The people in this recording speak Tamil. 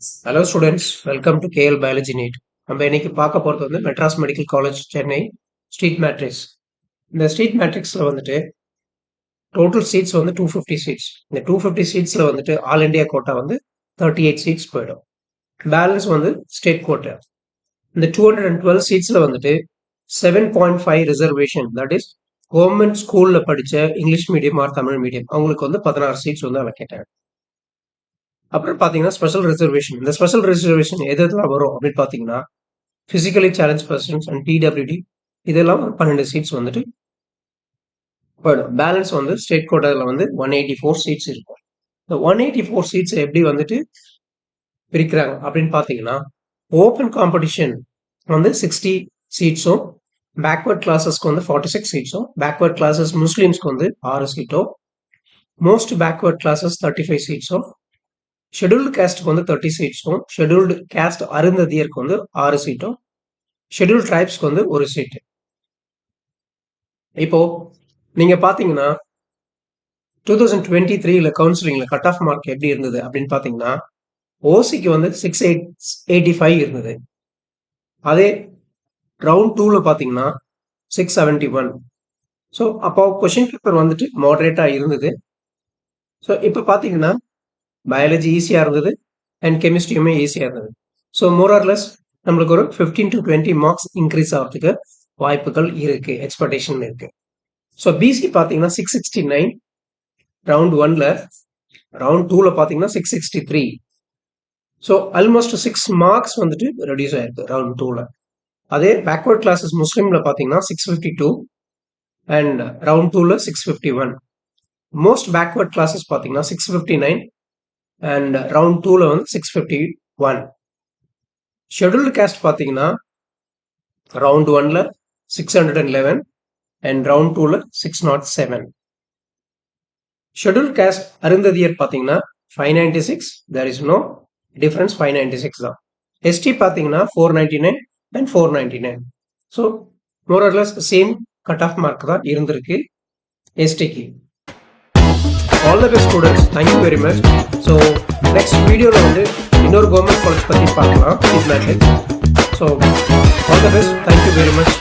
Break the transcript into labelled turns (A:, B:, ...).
A: Hello students welcome to KL biology NEET நம்ம இன்னைக்கு பார்க்க போகிறது வந்து Madras medical college Chennai seat matrix இந்த ஸ்ட்ரீட் மேட்ரிக்ஸில் வந்துட்டு டோட்டல் சீட்ஸ் வந்து டூ ஃபிஃப்டி சீட்ஸ் இந்த டூ ஃபிஃப்டி சீட்ஸில் வந்துட்டு ஆல் இண்டியா கோட்டா வந்து தேர்ட்டி எயிட் சீட்ஸ் போயிடும். பேலன்ஸ் வந்து ஸ்டேட் கோட்டா இந்த டூ ஹண்ட்ரட் அண்ட் டுவெல் சீட்ஸில் வந்துட்டு seven point five reservation that is government ஸ்கூலில் படித்த English medium or Tamil medium அவங்களுக்கு வந்து பதினாறு சீட்ஸ் வந்து அலோகேட்டாங்க அப்புறம் பார்த்தீங்கன்னா ஸ்பெஷல் ரிசர்வேஷன் இந்த ஸ்பெஷல் ரிசர்வேஷன் எது எதெல்லாம் வரும் அப்படின்னு பார்த்தீங்கன்னா physically challenge persons and DWD இதெல்லாம் ஒரு பன்னெண்டு சீட்ஸ் வந்துட்டு போயிடும். பேலன்ஸ் வந்து ஸ்டேட் கோட்டாவில் வந்து ஒன் எயிட்டி ஃபோர் சீட்ஸ் இருக்கும். இந்த ஒன் எயிட்டி ஃபோர் சீட்ஸ் எப்படி வந்துட்டு பிரிக்கிறாங்க அப்படின்னு பார்த்தீங்கன்னா ஓப்பன் காம்படிஷன் வந்து சிக்ஸ்டி சீட்ஸும் பேக்வர்ட் கிளாஸஸ்க்கு வந்து ஃபார்ட்டி சிக்ஸ் சீட்ஸும் பேக்வர்ட் கிளாஸஸ் முஸ்லீம்ஸ்க்கு வந்து ஆறு சீட்டும் most backward classes thirty five சீட்ஸும் scheduled கேஸ்ட்டுக்கு வந்து தேர்ட்டி சீட்ஸும் ஷெடியூல்டு கேஸ்ட் அருந்ததியருக்கு வந்து ஆறு சீட்டும் ஷெடியூல் ட்ரைப்ஸ்க்கு வந்து ஒரு சீட்டு இப்போ நீங்க பாத்தீங்கன்னா டூ தௌசண்ட் டுவெண்ட்டி த்ரீல கவுன்சிலிங்ல கட் ஆஃப் மார்க் எப்படி இருந்தது அப்படின்னு பாத்தீங்கன்னா ஓசிக்கு வந்து சிக்ஸ் எயிட் எயிட்டி ஃபைவ் இருந்தது. அதே ரவுண்ட் டூவில் பார்த்தீங்கன்னா சிக்ஸ் செவன்டி ஒன் ஸோ அப்போ கொஷின் பேப்பர் வந்துட்டு மாடரேட்டாக இருந்தது. ஸோ இப்போ பார்த்தீங்கன்னா பயாலஜி ஈஸியாக இருந்தது அண்ட் கெமிஸ்ட்ரியுமே ஈஸியாக இருந்தது. ஸோ மோரார்லெஸ் நம்மளுக்கு ஒரு fifteen to twenty marks increase ஆகிறதுக்கு வாய்ப்புகள் இருக்கு எக்ஸ்பெக்டேஷன் இருக்கு. ஸோ பிசி பார்த்தீங்கன்னா சிக்ஸ் சிக்ஸ்டி நைன் ரவுண்ட் ஒன்ல ரவுண்ட் டூவில் பார்த்தீங்கன்னா six sixty three so almost six marks வந்துட்டு ரெடியூஸ் ஆயிருக்கு ரவுண்ட் டூவில் அதே பேக்வர்ட் கிளாஸஸ் முஸ்லீமில் பார்த்தீங்கன்னா six fifty two and round டூவில் six fifty one most backward classes பார்த்தீங்கன்னா six fifty nine and round டூவில் வந்து six fifty one scheduled caste பார்த்தீங்கன்னா ரவுண்ட் ஒன்ல six hundred and eleven and round டூவில் six not seven schedule caste Arunthathiyar பார்த்தீங்கன்னா five ninety six there is no difference five ninety six தான். எஸ்டி பார்த்தீங்கன்னா four ninety nine and four ninety nine so more or less same cut off mark தான் இருந்திருக்கு எஸ்டிக்கு all the best students thank you very much so next வீடியோவில் வந்து இன்னொரு கவர்மெண்ட் காலேஜ் பற்றி பார்க்கலாம். It matrix so all the best thank you very much